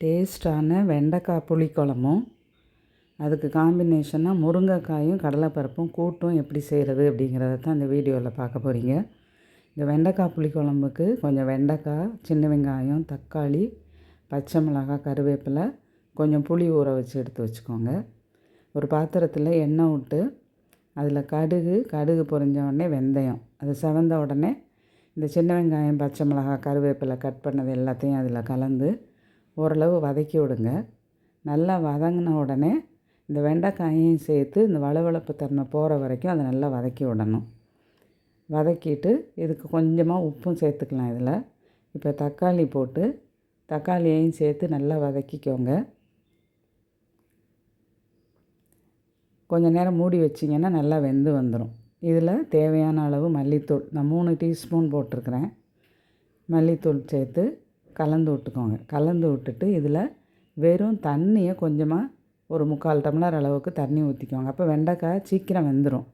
டேஸ்டான வெண்டைக்காய் புளிக்குழம்பும் அதுக்கு காம்பினேஷனாக முருங்கைக்காயும் கடலைப்பருப்பும் கூட்டும் எப்படி செய்கிறது அப்படிங்கிறத தான் இந்த வீடியோவில் பார்க்க போகிறீங்க இந்த வெண்டைக்காய் புளிக்குழம்புக்கு கொஞ்சம் வெண்டைக்காய் சின்ன வெங்காயம் தக்காளி பச்சை மிளகாய் கருவேப்பிலை கொஞ்சம் புளி ஊற வச்சு எடுத்து வச்சுக்கோங்க. ஒரு பாத்திரத்தில் எண்ணெய் விட்டு அதில் கடுகு கடுகு பொரிஞ்ச உடனே வெந்தயம். அது செவந்த உடனே இந்த சின்ன வெங்காயம் பச்சை மிளகாய் கருவேப்பிலை கட் பண்ணது எல்லாத்தையும் அதில் கலந்து ஓரளவு வதக்கி விடுங்க. நல்லா வதங்கின உடனே இந்த வெண்டைக்காயையும் சேர்த்து இந்த வளவளப்பு தன்மை போகிற வரைக்கும் அதை நல்லா வதக்கி விடணும். வதக்கிட்டு இதுக்கு கொஞ்சமாக உப்பும் சேர்த்துக்கலாம் இதில். இப்போ தக்காளி போட்டு தக்காளியையும் சேர்த்து நல்லா வதக்கிக்கோங்க. கொஞ்சம் நேரம் மூடி வச்சிங்கன்னா நல்லா வெந்து வந்துடும் இதில் தேவையான அளவு மல்லித்தூள் நான் மூணு டீஸ்பூன் போட்டிருக்கிறேன். மல்லித்தூள் சேர்த்து கலந்து விட்டுக்கோங்க. கலந்து விட்டுட்டு இதில் வெறும் தண்ணியை கொஞ்சமாக ஒரு முக்கால் டம்ளர் அளவுக்கு தண்ணி ஊற்றிக்கோங்க. அப்போ வெண்டைக்காய் சீக்கிரம் வெந்துடும்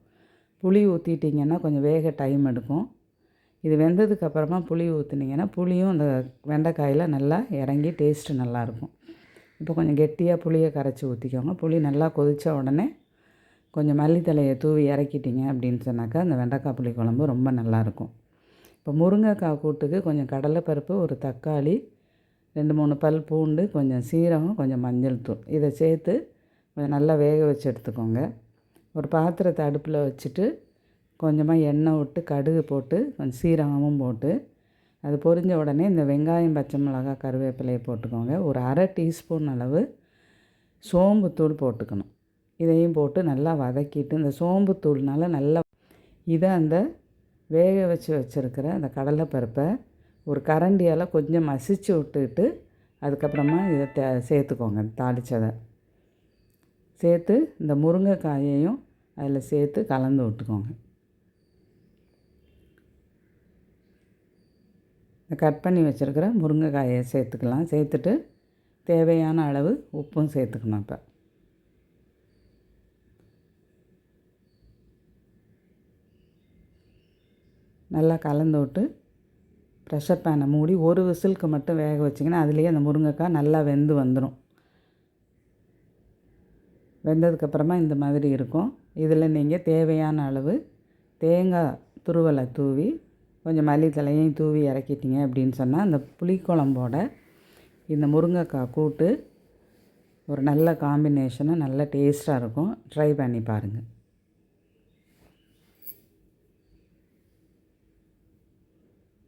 புளி ஊற்றிட்டிங்கன்னா கொஞ்சம் வேக டைம் எடுக்கும். இது வெந்ததுக்கப்புறமா புளி ஊற்றுனீங்கன்னா புளியும் அந்த வெண்டைக்காயில் நல்லா இறங்கி டேஸ்ட்டு நல்லாயிருக்கும். இப்போ கொஞ்சம் கெட்டியாக புளியை கரைச்சி ஊற்றிக்கோங்க புளி நல்லா கொதித்த உடனே கொஞ்சம் மல்லித்தலையை தூவி இறக்கிட்டிங்க அப்படின்னு சொன்னாக்கா அந்த வெண்டைக்காய் புளி குழம்பு ரொம்ப நல்லாயிருக்கும். இப்போ முருங்கைக்காய் கூட்டுக்கு கொஞ்சம் கடலைப்பருப்பு ஒரு தக்காளி ரெண்டு மூணு பல் பூண்டு கொஞ்சம் சீரகம் கொஞ்சம் மஞ்சள் தூள். இதை சேர்த்து கொஞ்சம் நல்லா வேக வச்சு எடுத்துக்கோங்க. ஒரு பாத்திரத்தை அடுப்பில் வச்சுட்டு கொஞ்சமாக எண்ணெய் விட்டு கடுகு போட்டு கொஞ்சம் சீரகமும் போட்டு அது பொரிஞ்ச உடனே இந்த வெங்காயம் பச்சை மிளகாய் கருவேப்பிலையை போட்டுக்கோங்க. ஒரு அரை டீஸ்பூன் அளவு சோம்புத்தூள் போட்டுக்கணும். இதையும் போட்டு நல்லா வதக்கிட்டு இந்த சோம்புத்தூள்னால நல்லா இதை அந்த வேக வச்சு வச்சுருக்கிற அந்த கடலைப்பருப்பை ஒரு கரண்டியால் கொஞ்சம் மசிச்சு விட்டுட்டு அதுக்கப்புறமா இதை தே சேர்த்துக்கோங்க தாளித்ததை சேர்த்து இந்த முருங்கைக்காயையும் அதில் சேர்த்து கலந்து விட்டுக்கோங்க. இந்த கட் பண்ணி வச்சுருக்கிற முருங்கைக்காயை சேர்த்துக்கலாம். சேர்த்துட்டு தேவையான அளவு உப்பும் சேர்த்துக்கணும் இப்போ நல்லா கலந்து விட்டு ப்ரெஷர் பேனை மூடி ஒரு விசிலுக்கு மட்டும் வேக வச்சிங்கன்னா அதுலேயே அந்த முருங்கைக்காய் நல்லா வெந்து வந்துடும் வெந்ததுக்கப்புறமா இந்த மாதிரி இருக்கும். இதில் நீங்கள் தேவையான அளவு தேங்காய் துருவலை தூவி கொஞ்சம் மல்லித்தலையும் தூவி இறக்கிட்டீங்க அப்படின்னு சொன்னால் அந்த புளிக்குழம்போட இந்த முருங்கைக்காய் கூட்டு ஒரு நல்ல காம்பினேஷனாக நல்ல டேஸ்ட்டாக இருக்கும். ட்ரை பண்ணி பாருங்கள்